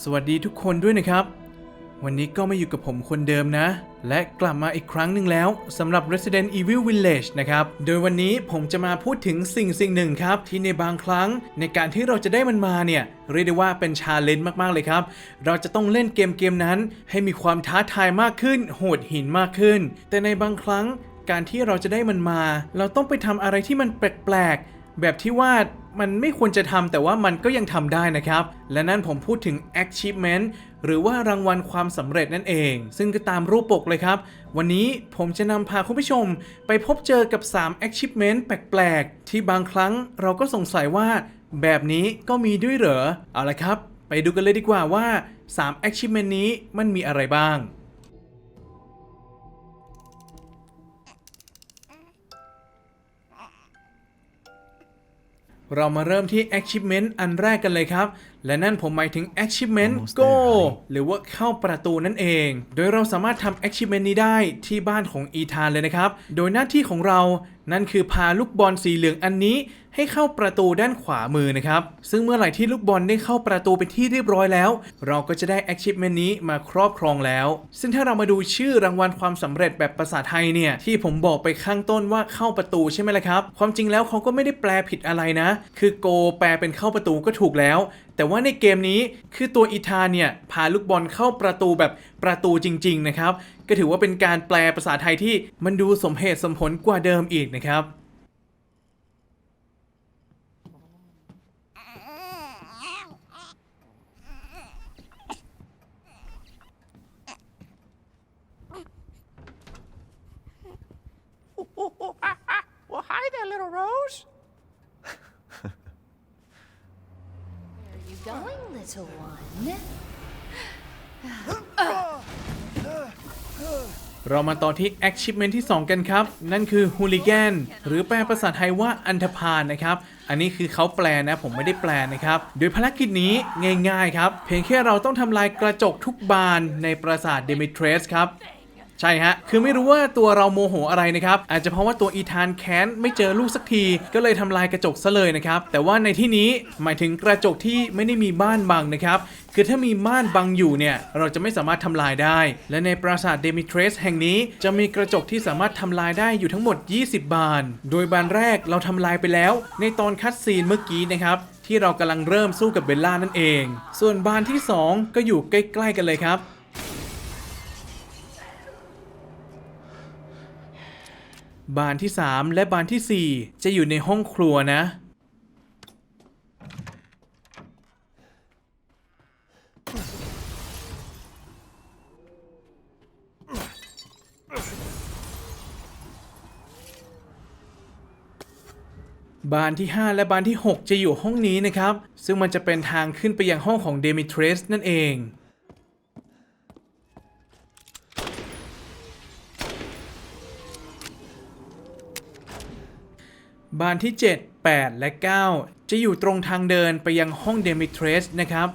สวัสดีทุกคนด้วยนะครับ วันนี้ก็มาอยู่กับผมคนเดิมนะ และกลับมาอีกครั้งหนึ่งแล้วสำหรับ Resident Evil Village นะครับ โดยวันนี้ผมจะมาพูดถึงสิ่งสิ่งหนึ่งครับ ที่ในบางครั้งในการที่เราจะได้มันมาเนี่ย เรียกได้ว่าเป็นชาเลนจ์มาก ๆ เลยครับ เราจะต้องเล่นเกมเกมนั้น ให้มีความท้าทายมากขึ้น โหดหินมากขึ้น แต่ในบางครั้งการที่เราจะได้มันมา เราต้องไปทำอะไรที่มันแปลกๆแบบที่ว่า มันไม่ควรจะทำแต่ว่ามันก็ยังทำได้นะครับ และนั่นผมพูดถึง achievement หรือว่ารางวัลความสำเร็จนั่นเอง ซึ่งก็ตามรูปปกเลยครับ วันนี้ผมจะนำพาคุณผู้ชม ไปพบเจอกับ 3 achievement แปลกๆ ที่บางครั้งเราก็สงสัยว่า แบบนี้ก็มีด้วยเหรอ เอาละครับ ไปดูกันเลยดีกว่าว่า 3 achievement นี้มันมีอะไรบ้าง เรามาเริ่มที่ achievement อันแรกกันเลยครับ และนั่นผมหมายถึง achievement Almost go there, honey. หรือว่าเข้าประตูนั่นเอง โดยเราสามารถทำ achievement นี้ได้ที่บ้านของอีธานเลยนะครับ โดยหน้าที่ของเรานั่นคือพาลูกบอลสีเหลืองอันนี้ให้เข้าประตูด้านขวามือนะครับ ซึ่งเมื่อไหร่ที่ลูกบอลได้เข้าประตูเป็นที่เรียบร้อยแล้ว เราก็จะได้ achievement นี้มาครอบครองแล้ว ซึ่งถ้าเรามาดูชื่อรางวัลความสำเร็จแบบภาษาไทยเนี่ย ที่ผมบอกไปข้างต้นว่าเข้าประตูใช่ไหมล่ะครับ ความจริงแล้วเขาก็ไม่ได้แปลผิดอะไรนะ คือ go แปลเป็นเข้าประตูก็ถูกแล้วแต่ว่าในเกมนี้คือตัวอีธาเนี่ยพาลูกบอลเข้าประตูแบบประตูจริง ๆ นะครับ ก็ถือว่าเป็นการแปลภาษาไทยที่มันดูสมเหตุสมผลกว่าเดิมอีกนะครับ Well, hi there, little Rose. Going, little one? เรามาต่อที่ achievement ที่ 2 กันครับ นั่นคือ hooligan หรือแปลภาษาไทยว่าอันธพาลนะครับ อันนี้คือเขาแปลนะ ผมไม่ได้แปลนะครับ โดยภารกิจนี้ง่ายๆครับ เพียงแค่เราต้องทำลายกระจกทุกบานในปราสาทเดมิเทรสครับ ใช่ฮะ คือไม่รู้ว่าตัวเราโมโหอะไรนะครับ อาจจะเพราะว่าตัวอีธานแค้นไม่เจอลูกสักที ก็เลยทำลายกระจกซะเลยนะครับ แต่ว่าในที่นี้หมายถึงกระจกที่ไม่ได้มีบ้านบังนะครับ คือถ้ามีม่านบังอยู่เนี่ย เราจะไม่สามารถทำลายได้ และในปราสาทเดมิเทรสแห่งนี้จะมีกระจกที่สามารถทำลายได้อยู่ทั้งหมด 20 บาน โดยบานแรกเราทำลายไปแล้ว ในตอนคัดซีนเมื่อกี้นะครับที่เรากำลังเริ่มสู้กับเบลล่านั่นเอง ส่วนบานที่สองก็อยู่ใกล้ ๆ กันเลยครับ บานที่ 3 และบานที่ 4 จะอยู่ในห้องครัวนะ บานที่ 5 และบานที่ 6 จะอยู่ห้องนี้นะครับ ซึ่งมันจะเป็นทางขึ้นไปยังห้องของเดมิทรสนั่นเอง บานที่ 7 8 และ 9 จะอยู่ตรงทางเดินไปยังห้องเดมิเทรสนะครับ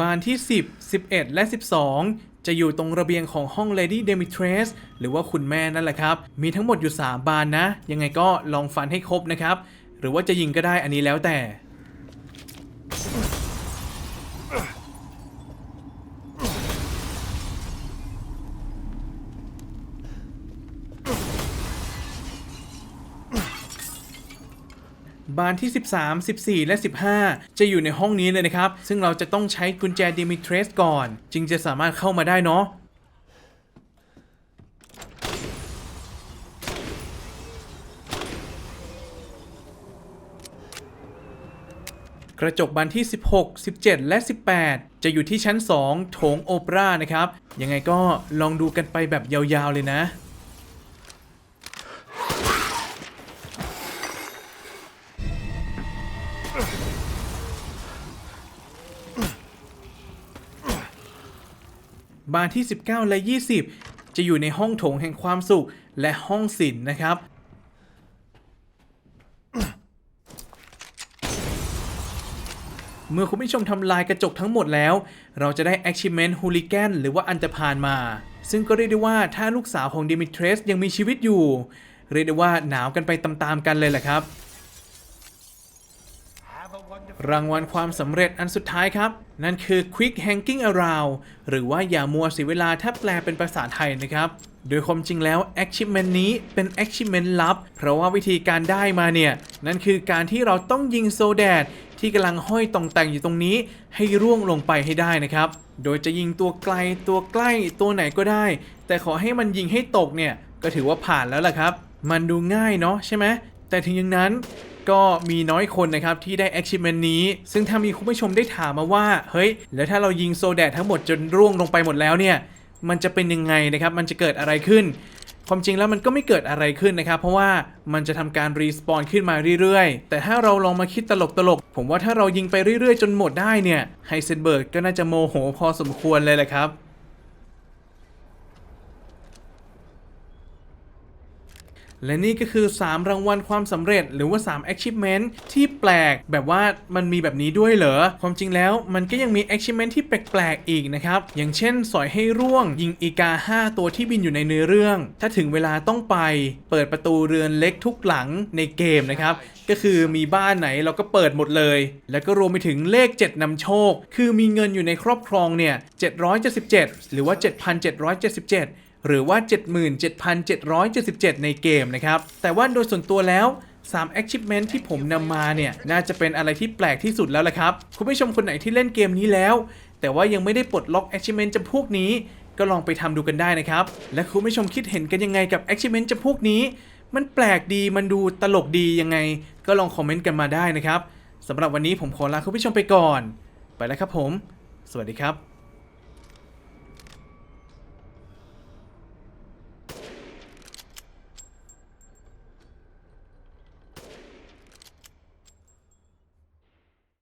บานที่ 10 11 และ 12 จะอยู่ตรงระเบียงของห้อง Lady Demetres หรือว่าคุณแม่นั่นแหละครับ มีทั้งหมดอยู่ 3 บานนะ ยังไงก็ลองฟันให้ครบนะครับ หรือว่าจะยิงก็ได้อันนี้แล้วแต่ บานที่ 13 14 และ 15 จะอยู่ในห้องนี้เลยนะครับ ซึ่งเราจะต้องใช้กุญแจดิมิเทรสก่อน จึงจะสามารถเข้ามาได้เนาะกระจกบานที่ 16 17 และ 18 จะอยู่ที่ชั้น 2 โถงโอเปร่านะครับ ยังไงก็ลองดูกันไปแบบยาวๆเลยนะ บานที่ 19 และ 20 จะอยู่ในห้องโถงแห่งความสุขและห้องศิลนนะครับ เมื่อคุณผู้ชมทำลายกระจกทั้งหมดแล้ว เราจะได้ Achievement Hooligan หรือว่าอันตพานมา ซึ่งก็เรียกได้ว่าถ้าลูกสาวของดมิทรสยังมีชีวิตอยู่ เรียกได้ว่าหนาวกันไปตามๆกันเลยแหละครับ รางวัลความสำเร็จอันสุดท้ายครับ นั่นคือ Quick Hanging Around หรือว่าอย่ามัวเสียเวลาถ้าแปลเป็นภาษาไทยนะครับ โดยความจริงแล้ว Achievement นี้เป็น Achievement ลับ เพราะว่าวิธีการได้มาเนี่ย นั่นคือการที่เราต้องยิงโซแดดที่กำลังห้อยตองแต่งอยู่ตรงนี้ให้ร่วงลงไปให้ได้นะครับ โดยจะยิงตัวไกลตัวใกล้ตัวไหนก็ได้ แต่ขอให้มันยิงให้ตกเนี่ยก็ถือว่าผ่านแล้วล่ะครับ มันดูง่ายเนาะใช่ไหมแต่ถึงอย่างนั้น ก็มีน้อยคนนะครับที่ได้ achievement นี้ ซึ่งถ้ามีคุณผู้ชมได้ถามมาว่า เฮ้ย แล้วถ้าเรายิงโซแดดทั้งหมดจนร่วงลงไปหมดแล้วเนี่ย มันจะเป็นยังไงนะครับ มันจะเกิดอะไรขึ้น ความจริงแล้วมันก็ไม่เกิดอะไรขึ้นนะครับ เพราะว่ามันจะทำการรีสปอนขึ้นมาเรื่อยๆ แต่ถ้าเราลองมาคิดตลกๆ ผมว่าถ้าเรายิงไปเรื่อยๆ จนหมดได้เนี่ย ไฮเซนเบิร์กก็น่าจะโมโหพอสมควรเลยแหละครับ และนี่ก็คือ 3 รางวัลความสำเร็จหรือว่า 3 achievement ที่แปลกแบบว่ามันมีแบบนี้ด้วยเหรอ ความจริงแล้วมันก็ยังมี achievement ที่แปลกๆอีกนะครับ อย่างเช่น สอยให้ร่วง ยิงอีกา 5 ตัวที่บินอยู่ในเนื้อเรื่อง ถ้าถึงเวลาต้องไป เปิดประตูเรือนเล็กทุกหลังในเกมนะครับ ก็คือมีบ้านไหนเราก็เปิดหมดเลย แล้วก็รวมไปถึงเลข 7นำโชค คือมีเงินอยู่ในครอบครองเนี่ย777 หรือว่า 7,777 หรือว่า 77,777 ในเกมนะครับ แต่ว่าโดยส่วนตัวแล้ว3 achievement ที่ผมนำมาเนี่ย น่าจะเป็นอะไรที่แปลกที่สุดแล้วละครับ คุณผู้ชมคนไหนที่เล่นเกมนี้แล้ว แต่ว่ายังไม่ได้ปลดล็อก achievement จำพวกนี้ ก็ลองไปทำดูกันได้นะครับ และคุณผู้ชมคิดเห็นกันยังไงกับ achievement จำพวกนี้ มันแปลกดีมันดูตลกดียังไง ก็ลองคอมเมนต์กันมาได้นะครับสำหรับวันนี้ผมขอลาคุณผู้ชมไปก่อน ไปแล้วครับผม สวัสดีครับ